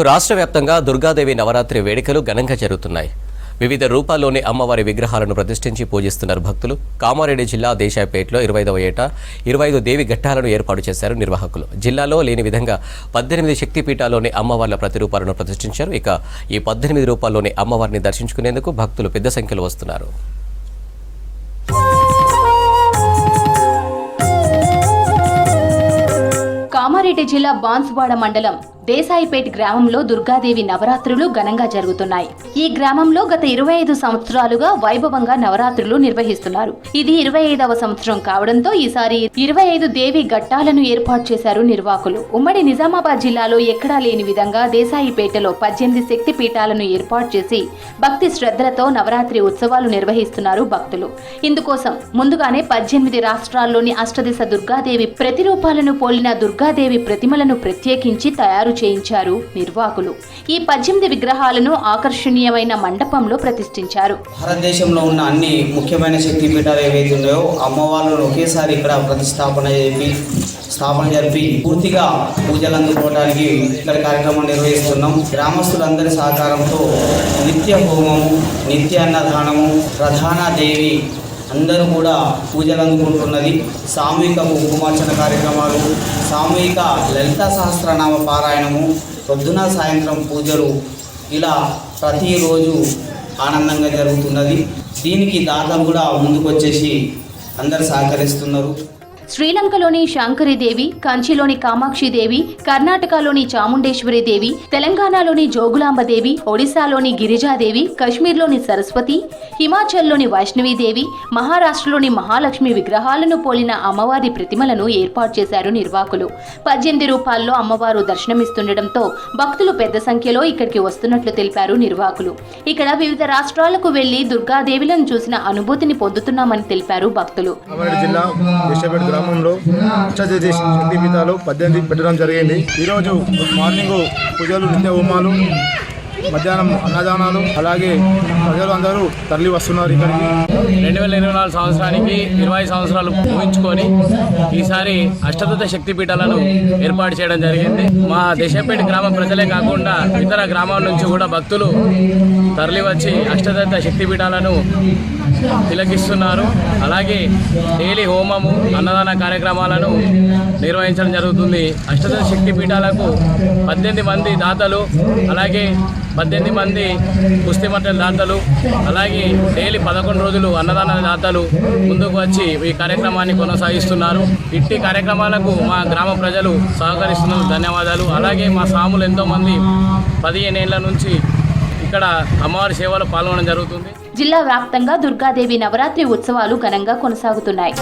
రాష్ట్ర వ్యాప్తంగా దుర్గాదేవి నవరాత్రి వేడుకలు ఘనంగా జరుగుతున్నాయి. వివిధ రూపాల్లోని అమ్మవారి విగ్రహాలను ప్రతిష్ఠించి పూజిస్తున్నారు భక్తులు. కామారెడ్డి జిల్లా దేశాయపేటలో ఇరవై ఐదవ ఏట ఇరవై ఐదు దేవి ఘట్టాలను ఏర్పాటు చేశారు నిర్వాహకులు. జిల్లాలో లేని విధంగా పద్దెనిమిది శక్తిపీఠాల్లోని అమ్మవార్ల ప్రతిరూపాలను ప్రతిష్ఠించారు. ఇక ఈ పద్దెనిమిది రూపాల్లోని అమ్మవారిని దర్శించుకునేందుకు భక్తులు పెద్ద సంఖ్యలో వస్తున్నారు. కామారెడ్డి జిల్లా బాన్సువాడ మండలం దేశాయిపేట్ గ్రామంలో దుర్గాదేవి నవరాత్రులు ఘనంగా జరుగుతున్నాయి. ఈ గ్రామంలో గత ఇరవై ఐదు సంవత్సరాలుగా వైభవంగా నవరాత్రులు నిర్వహిస్తున్నారు. ఇది ఇరవై ఐదవ సంవత్సరం కావడంతో ఈసారి ఇరవై ఐదు దేవి ఘట్టాలను ఏర్పాటు చేశారు నిర్వాహకులు. ఉమ్మడి నిజామాబాద్ జిల్లాలో ఎక్కడా లేని విధంగా దేశాయిపేటలో పద్దెనిమిది శక్తి పీఠాలను ఏర్పాటు చేసి భక్తి శ్రద్ధలతో నవరాత్రి ఉత్సవాలు నిర్వహిస్తున్నారు భక్తులు. ఇందుకోసం ముందుగానే పద్దెనిమిది రాష్ట్రాల్లోని అష్టదిశ దుర్గాదేవి ప్రతిరూపాలను పోలిన దుర్గాదేవి ప్రతిమలను ప్రత్యేకించి తయారు చేయించారు నిర్వాహకులు. ఈ పద్దెనిమిది విగ్రహాలను ఆకర్షణీయమైన మండపంలో ప్రతిష్ఠించారు. భారతదేశంలో ఉన్న అన్ని ముఖ్యమైన శక్తి పీఠాలు ఏవైతే ఉన్నాయో అమ్మవార్లను ఒకేసారి ఇక్కడ ప్రతిష్టాపన చేపి స్థాపన జరిపి పూర్తిగా పూజలు అందుకోవడానికి ఇక్కడ కార్యక్రమం నిర్వహిస్తున్నాం. గ్రామస్తులందరి సహకారంతో నిత్య హోమము నిత్య అన్నదానము ప్రధాన దేవి అందరూ కూడా పూజలు అందుకుంటున్నది. సామూహిక కుంకుమార్చన కార్యక్రమాలు సామూహిక లలిత సహస్రనామ పారాయణము పొద్దున సాయంత్రం పూజలు ఇలా ప్రతిరోజు ఆనందంగా జరుగుతున్నది. దీనికి దాతలు కూడా ముందుకొచ్చేసి అందరు సహకరిస్తున్నారు. శ్రీలంకలోని శాంకరీదేవి కంచిలోని కామాక్షిదేవి కర్ణాటకలోని చాముండేశ్వరి దేవి తెలంగాణలోని జోగులాంబదేవి ఒడిశాలోని గిరిజాదేవి కశ్మీర్లోని సరస్వతి హిమాచల్లోని వైష్ణవీదేవి మహారాష్ట్రలోని మహాలక్ష్మి విగ్రహాలను పోలిన అమ్మవారి ప్రతిమలను ఏర్పాటు చేశారు నిర్వాహకులు. పద్దెనిమిది రూపాల్లో అమ్మవారు దర్శనమిస్తుండటంతో భక్తులు పెద్ద సంఖ్యలో ఇక్కడికి వస్తున్నట్లు తెలిపారు నిర్వాహకులు. ఇక్కడ వివిధ రాష్ట్రాలకు వెళ్ళి దుర్గాదేవిలను చూసిన అనుభూతిని పొందుతున్నామని తెలిపారు భక్తులు. జిల్లా గ్రామంలో గ్రామంలో శక్తి శక్తిపీఠాలు పద్దెనిమిది పెట్టడం జరిగింది. ఈరోజు మార్నింగ్ పూజలు నిత్య హోమాలు మధ్యాహ్నం అన్నదానాలు అలాగే ప్రజలు అందరూ తరలి వస్తున్నారు ఇక్కడికి. రెండు వేల ఇరవై నాలుగు సంవత్సరానికి ఇరవై సంవత్సరాలు ఊహించుకొని ఈసారి అష్టదత్త శక్తి పీఠాలను ఏర్పాటు చేయడం జరిగింది. మా దేశపేట గ్రామ ప్రజలే కాకుండా ఇతర గ్రామాల నుంచి కూడా భక్తులు తరలి వచ్చి అష్టదత్త శక్తి పీఠాలను తిలకిస్తున్నారు. అలాగే డైలీ హోమము అన్నదాన కార్యక్రమాలను నిర్వహించడం జరుగుతుంది. అష్టదశ శక్తి పీఠాలకు పద్దెనిమిది మంది దాతలు అలాగే పద్దెనిమిది మంది కుస్తీమట్టల దాతలు అలాగే డైలీ పదకొండు రోజులు అన్నదాన దాతలు ముందుకు వచ్చి ఈ కార్యక్రమాన్ని కొనసాగిస్తున్నారు. ఇట్టి కార్యక్రమాలకు మా గ్రామ ప్రజలు సహకరిస్తున్నందుకు ధన్యవాదాలు. అలాగే మా సాములు ఎంతోమంది పదిహేను ఏళ్ళ నుంచి ఇక్కడ అమ్మవారి సేవలో పాల్గొనడం జరుగుతుంది. జిల్లా వ్యాప్తంగా దుర్గాదేవి నవరాత్రి ఉత్సవాలు ఘనంగా కొనసాగుతున్నాయి.